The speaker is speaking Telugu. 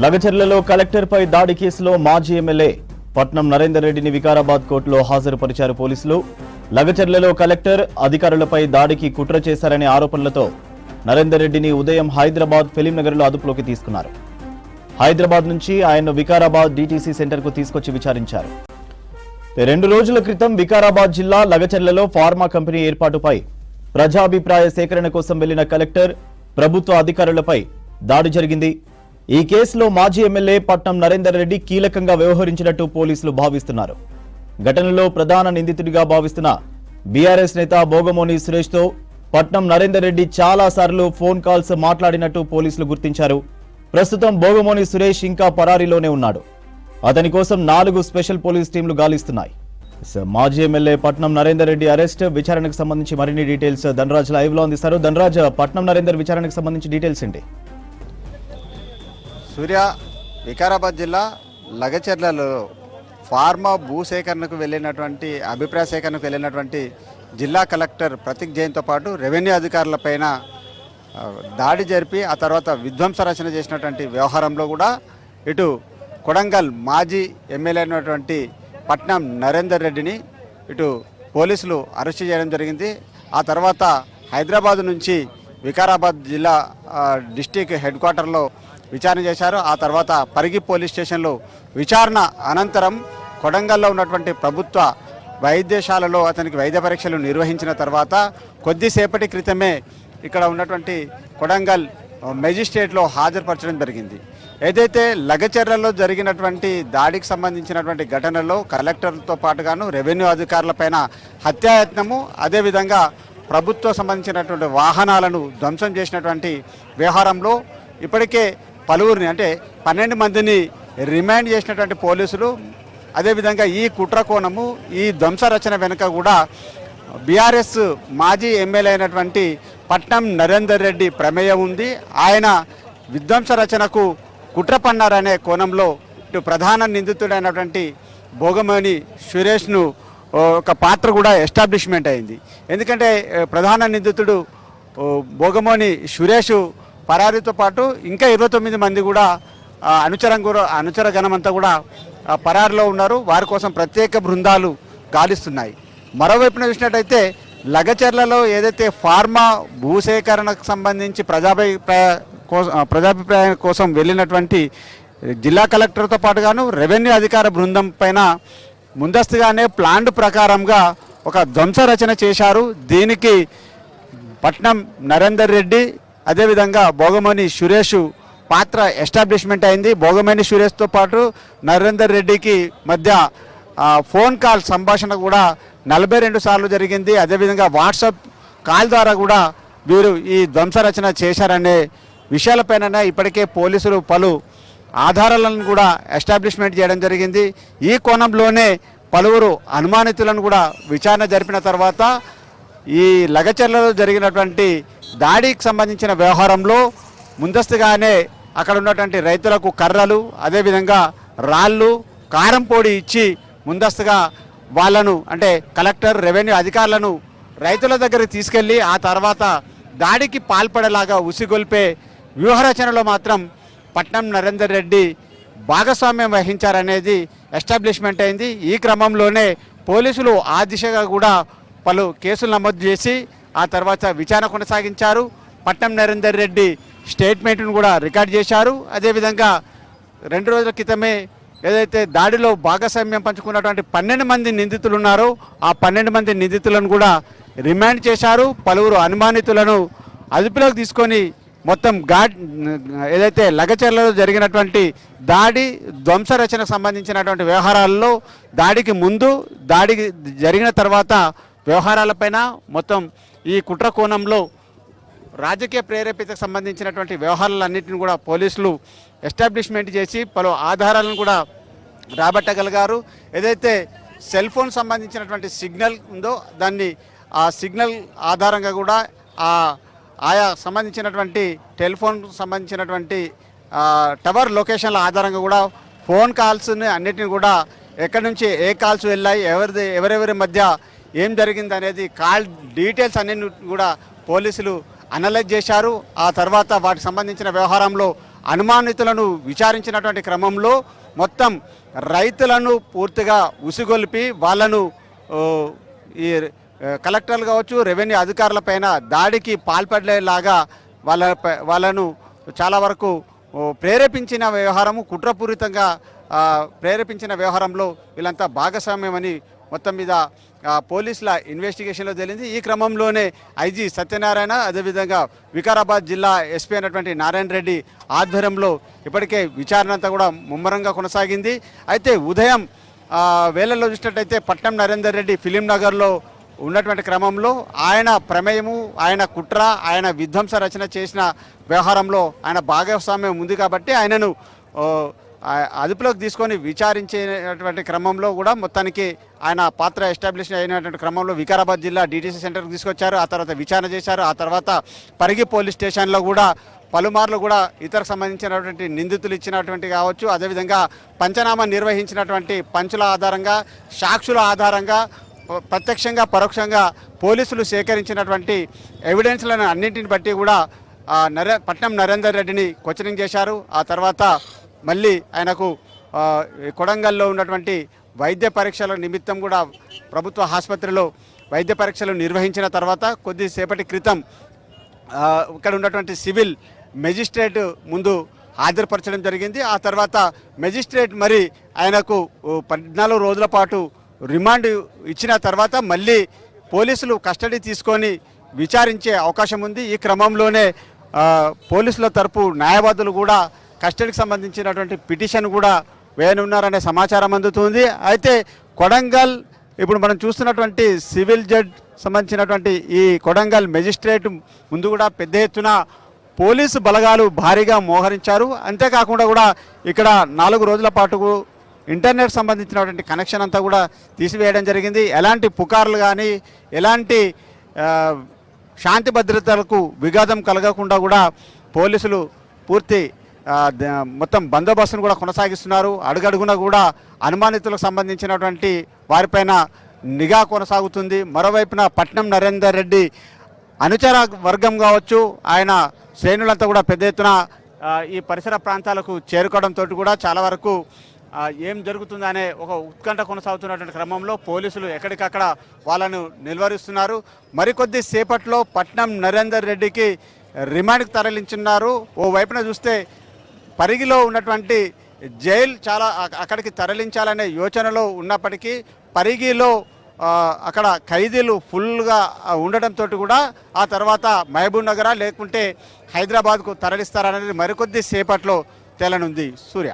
లగచర్లలో కలెక్టర్పై దాడి కేసులో మాజీ ఎమ్మెల్యే పట్నం నరేందర్ రెడ్డిని వికారాబాద్ కోర్టులో హాజరుపరిచారు పోలీసులు. లగచర్లలో కలెక్టర్ అధికారులపై దాడికి కుట్ర చేశారనే ఆరోపణలతో నరేందర్ రెడ్డిని ఉదయం హైదరాబాద్ ఫిలిం నగర్లో అదుపులోకి తీసుకున్నారు. హైదరాబాద్ నుంచి ఆయన్ను వికారాబాద్ డీటీసీ సెంటర్కు తీసుకొచ్చి విచారించారు. రెండు రోజుల క్రితం వికారాబాద్ జిల్లా లగచర్లలో ఫార్మా కంపెనీ ఏర్పాటుపై ప్రజాభిప్రాయ సేకరణ కోసం వెళ్ళిన కలెక్టర్ ప్రభుత్వ అధికారులపై దాడి జరిగింది. ఈ కేసులో మాజీ ఎమ్మెల్యే పట్నం నరేందర్ రెడ్డి కీలకంగా వ్యవహరించినట్టు పోలీసులు భావిస్తున్నారు. ఘటనలో ప్రధాన నిందితుడిగా భావిస్తున్న బీఆర్ఎస్ నేత భోగమోని సురేష్తో పట్నం నరేందర్ రెడ్డి చాలా సార్లు ఫోన్ కాల్స్ మాట్లాడినట్టు పోలీసులు గుర్తించారు. ప్రస్తుతం భోగమోని సురేష్ ఇంకా పరారీలోనే ఉన్నాడు. అతని కోసం నాలుగు స్పెషల్ పోలీస్ టీంలు గాలిస్తున్నాయి. మాజీ ఎమ్మెల్యే పట్నం నరేందర్ రెడ్డి అరెస్ట్ విచారణకు సంబంధించి మరిన్ని డీటెయిల్స్ ధనరాజ్ లైవ్లో అందిస్తారు. ధనరాజ్ పట్నం నరేందర్ విచారణకు సంబంధించి డీటెయిల్స్ ఏంటి? సూర్య వికారాబాద్ జిల్లా లగచెర్లలో ఫార్మా భూసేకరణకు వెళ్ళినటువంటి అభిప్రాయ సేకరణకు వెళ్ళినటువంటి జిల్లా కలెక్టర్ ప్రతీక్ జైన్తో పాటు రెవెన్యూ అధికారులపైన దాడి జరిపి ఆ తర్వాత విధ్వంస రచన చేసినటువంటి వ్యవహారంలో కూడా ఇటు కొడంగల్ మాజీ ఎమ్మెల్యే అయినటువంటి పట్నం నరేందర్ రెడ్డిని ఇటు పోలీసులు అరెస్ట్ చేయడం జరిగింది. ఆ తర్వాత హైదరాబాద్ నుంచి వికారాబాద్ జిల్లా డిస్టిక్ హెడ్ క్వార్టర్లో విచారణ చేశారు. ఆ తర్వాత పరిగి పోలీస్ స్టేషన్లో విచారణ అనంతరం కొడంగల్లో ఉన్నటువంటి ప్రభుత్వ వైద్యశాలలో అతనికి వైద్య పరీక్షలు నిర్వహించిన తర్వాత కొద్దిసేపటి క్రితమే ఇక్కడ ఉన్నటువంటి కొడంగల్ మెజిస్ట్రేట్లో హాజరుపరచడం జరిగింది. ఏదైతే లగచర్లలో జరిగినటువంటి దాడికి సంబంధించినటువంటి ఘటనలో కలెక్టర్లతో పాటుగాను రెవెన్యూ అధికారులపైన హత్యాయత్నము అదేవిధంగా ప్రభుత్వం సంబంధించినటువంటి వాహనాలను ధ్వంసం చేసినటువంటి వ్యవహారంలో ఇప్పటికే పలువురిని అంటే పన్నెండు మందిని రిమాండ్ చేసినటువంటి పోలీసులు అదేవిధంగా ఈ కుట్ర కోణము ఈ ధ్వంస రచన వెనుక కూడా బీఆర్ఎస్ మాజీ ఎమ్మెల్యే అయినటువంటి పట్నం నరేందర్ రెడ్డి ప్రమేయం ఉంది. ఆయన విధ్వంస రచనకు కుట్ర పన్నారనే కోణంలో ఇటు ప్రధాన నిందితుడైనటువంటి భోగమణి సురేష్ను ఒక పాత్ర కూడా ఎస్టాబ్లిష్మెంట్ అయింది. ఎందుకంటే ప్రధాన నిందితుడు భోగమోని సురేష్ పరారీతో పాటు ఇంకా ఇరవై తొమ్మిది మంది కూడా అనుచరం కూడా అనుచర జనమంతా కూడా పరారిలో ఉన్నారు. వారి కోసం ప్రత్యేక బృందాలు గాలిస్తున్నాయి. మరోవైపున చూసినట్టయితే లగచర్లలో ఏదైతే ఫార్మా భూసేకరణకు సంబంధించి ప్రజాభిప్రాయ కోసం ప్రజాభిప్రాయం కోసం వెళ్ళినటువంటి జిల్లా కలెక్టర్తో పాటుగాను రెవెన్యూ అధికార బృందం పైన ముందస్తుగానే ప్లాండ్ ప్రకారంగా ఒక ధ్వంస రచన చేశారు. దీనికి పట్నం నరేందర్ రెడ్డి అదేవిధంగా భోగమణి సురేష్ పాత్ర ఎస్టాబ్లిష్మెంట్ అయింది. భోగమణి సురేష్తో పాటు నరేందర్ రెడ్డికి మధ్య ఫోన్ కాల్ సంభాషణ కూడా నలభై రెండు సార్లు జరిగింది. అదేవిధంగా వాట్సాప్ కాల్ ద్వారా కూడా వీరు ఈ ధ్వంస రచన చేశారనే విషయాలపైన ఇప్పటికే పోలీసులు పలు ఆధారాలను కూడా ఎస్టాబ్లిష్మెంట్ చేయడం జరిగింది. ఈ కోణంలోనే పలువురు అనుమానితులను కూడా విచారణ జరిపిన తర్వాత ఈ లగచర్లలో జరిగినటువంటి దాడికి సంబంధించిన వ్యవహారంలో ముందస్తుగానే అక్కడ ఉన్నటువంటి రైతులకు కర్రలు అదేవిధంగా రాళ్ళు కారం పొడి ఇచ్చి ముందస్తుగా వాళ్ళను అంటే కలెక్టర్ రెవెన్యూ అధికారులను రైతుల దగ్గరికి తీసుకెళ్ళి ఆ తర్వాత దాడికి పాల్పడేలాగా ఉసిగొల్పే వ్యూహరచనలో మాత్రం పట్నం నరేందర్ రెడ్డి భాగస్వామ్యం వహించారనేది ఎస్టాబ్లిష్మెంట్ అయింది. ఈ క్రమంలోనే పోలీసులు ఆ దిశగా కూడా పలు కేసులు నమోదు చేసి ఆ తర్వాత విచారణ కొనసాగించారు. పట్నం నరేందర్ రెడ్డి స్టేట్మెంట్ను కూడా రికార్డ్ చేశారు. అదేవిధంగా రెండు రోజుల క్రితమే ఏదైతే దాడిలో భాగస్వామ్యం పంచుకున్నటువంటి పన్నెండు మంది నిందితులు ఉన్నారో ఆ పన్నెండు మంది నిందితులను కూడా రిమాండ్ చేశారు. పలువురు అనుమానితులను అదుపులోకి తీసుకొని మొత్తం ఘాట్ ఏదైతే లగచర్లలో జరిగినటువంటి దాడి ధ్వంసరచనకు సంబంధించినటువంటి వ్యవహారాల్లో దాడికి ముందు దాడికి జరిగిన తర్వాత వ్యవహారాలపైన మొత్తం ఈ కుట్ర కోణంలో రాజకీయ ప్రేరేపితకు సంబంధించినటువంటి వ్యవహారాలన్నింటిని కూడా పోలీసులు ఎస్టాబ్లిష్మెంట్ చేసి పలు ఆధారాలను కూడా రాబట్టగలిగారు. ఏదైతే సెల్ ఫోన్ సంబంధించినటువంటి సిగ్నల్ ఉందో దాన్ని ఆ సిగ్నల్ ఆధారంగా కూడా ఆ ఆయా సంబంధించినటువంటి టెలిఫోన్ సంబంధించినటువంటి టవర్ లొకేషన్ల ఆధారంగా కూడా ఫోన్ కాల్స్ని అన్నిటిని కూడా ఎక్కడి నుంచి ఏ కాల్స్ వెళ్ళాయి ఎవరిది ఎవరెవరి మధ్య ఏం జరిగింది అనేది కాల్ డీటెయిల్స్ అన్ని కూడా పోలీసులు అనలైజ్ చేశారు. ఆ తర్వాత వాటికి సంబంధించిన వ్యవహారంలో అనుమానితులను విచారించినటువంటి క్రమంలో మొత్తం రైతులను పూర్తిగా ఉసిగొల్పి వాళ్ళను ఈ కలెక్టర్లు కావచ్చు రెవెన్యూ అధికారులపైన దాడికి పాల్పడేలాగా వాళ్ళ వాళ్ళను చాలా వరకు ప్రేరేపించిన వ్యవహారము కుట్రపూరితంగా ప్రేరేపించిన వ్యవహారంలో వీళ్ళంతా భాగస్వామ్యమని మొత్తం మీద పోలీసుల ఇన్వెస్టిగేషన్లో తేలింది ఈ క్రమంలోనే ఐజీ సత్యనారాయణ అదేవిధంగా వికారాబాద్ జిల్లా ఎస్పీ అయినటువంటి నారాయణ రెడ్డి ఆధ్వర్యంలో ఇప్పటికే విచారణ అంతా కూడా ముమ్మరంగా కొనసాగింది. అయితే ఉదయం వేళల్లో చూసినట్టయితే పట్నం నరేందర్ రెడ్డి ఫిలిం నగర్లో ఉన్నటువంటి క్రమంలో ఆయన ప్రమేయము ఆయన కుట్ర ఆయన విధ్వంస రచన చేసిన వ్యవహారంలో ఆయన భాగస్వామ్యం ఉంది కాబట్టి ఆయనను అదుపులోకి తీసుకొని విచారించేటువంటి క్రమంలో కూడా మొత్తానికి ఆయన పాత్ర ఎస్టాబ్లిష్ అయినటువంటి క్రమంలో వికారాబాద్ జిల్లా డీటీసీ సెంటర్కి తీసుకొచ్చారు. ఆ తర్వాత విచారణ చేశారు. ఆ తర్వాత పరిగి పోలీస్ స్టేషన్లో కూడా పలుమార్లు కూడా ఇతరకు సంబంధించినటువంటి నిందితులు ఇచ్చినటువంటి కావచ్చు. అదేవిధంగా పంచనామా నిర్వహించినటువంటి పంచుల ఆధారంగా సాక్షుల ఆధారంగా ప్రత్యక్షంగా పరోక్షంగా పోలీసులు సేకరించినటువంటి ఎవిడెన్స్లను అన్నింటిని బట్టి కూడా నరే పట్నం నరేందర్ రెడ్డిని క్వశ్చనింగ్ చేశారు. ఆ తర్వాత మళ్ళీ ఆయనకు కొడంగల్లో ఉన్నటువంటి వైద్య పరీక్షల నిమిత్తం కూడా ప్రభుత్వ ఆసుపత్రిలో వైద్య పరీక్షలు నిర్వహించిన తర్వాత కొద్దిసేపటి క్రితం ఇక్కడ ఉన్నటువంటి సివిల్ మెజిస్ట్రేట్ ముందు హాజరుపరచడం జరిగింది. ఆ తర్వాత మెజిస్ట్రేట్ మరి ఆయనకు పద్నాలుగు రోజుల పాటు రిమాండ్ ఇచ్చిన తర్వాత మళ్ళీ పోలీసులు కస్టడీ తీసుకొని విచారించే అవకాశం ఉంది. ఈ క్రమంలోనే పోలీసుల తరపు న్యాయవాదులు కూడా కస్టడీకి సంబంధించినటువంటి పిటిషన్ కూడా వేయనున్నారనే సమాచారం అందుతుంది. అయితే కొడంగల్ ఇప్పుడు మనం చూస్తున్నటువంటి సివిల్ జడ్జ్ సంబంధించినటువంటి ఈ కొడంగల్ మెజిస్ట్రేట్ ముందు కూడా పెద్ద ఎత్తున పోలీసు బలగాలు భారీగా మోహరించారు. అంతేకాకుండా కూడా ఇక్కడ నాలుగు రోజుల పాటు ఇంటర్నెట్ సంబంధించినటువంటి కనెక్షన్ అంతా కూడా తీసివేయడం జరిగింది. ఎలాంటి పుకార్లు కానీ ఎలాంటి శాంతి భద్రతలకు విఘాతం కలగకుండా కూడా పోలీసులు పూర్తి మొత్తం బందోబస్తును కూడా కొనసాగిస్తున్నారు. అడుగడుగున కూడా అనుమానితులకు సంబంధించినటువంటి వారిపైన నిఘా కొనసాగుతుంది. మరోవైపున పట్నం నరేందర్ రెడ్డి అనుచర వర్గం కావచ్చు ఆయన శ్రేణులంతా కూడా పెద్ద ఎత్తున ఈ పరిసర ప్రాంతాలకు చేరుకోవడంతో కూడా చాలా వరకు ఏం జరుగుతుందనే ఒక ఉత్కంఠ కొనసాగుతున్నటువంటి క్రమంలో పోలీసులు ఎక్కడికక్కడ వాళ్ళను నిలువరిస్తున్నారు. మరికొద్ది సేపట్లో పట్నం నరేందర్ రెడ్డికి రిమాండ్కి తరలించున్నారు. ఓ వైపున చూస్తే పరిగిలో ఉన్నటువంటి జైలు చాలా అక్కడికి తరలించాలనే యోచనలో ఉన్నప్పటికీ పరిగిలో అక్కడ ఖైదీలు ఫుల్గా ఉండడంతో కూడా ఆ తర్వాత మహబూబ్ నగరా లేకుంటే హైదరాబాద్కు తరలిస్తారనేది మరికొద్ది సేపట్లో తేలనుంది సూర్య.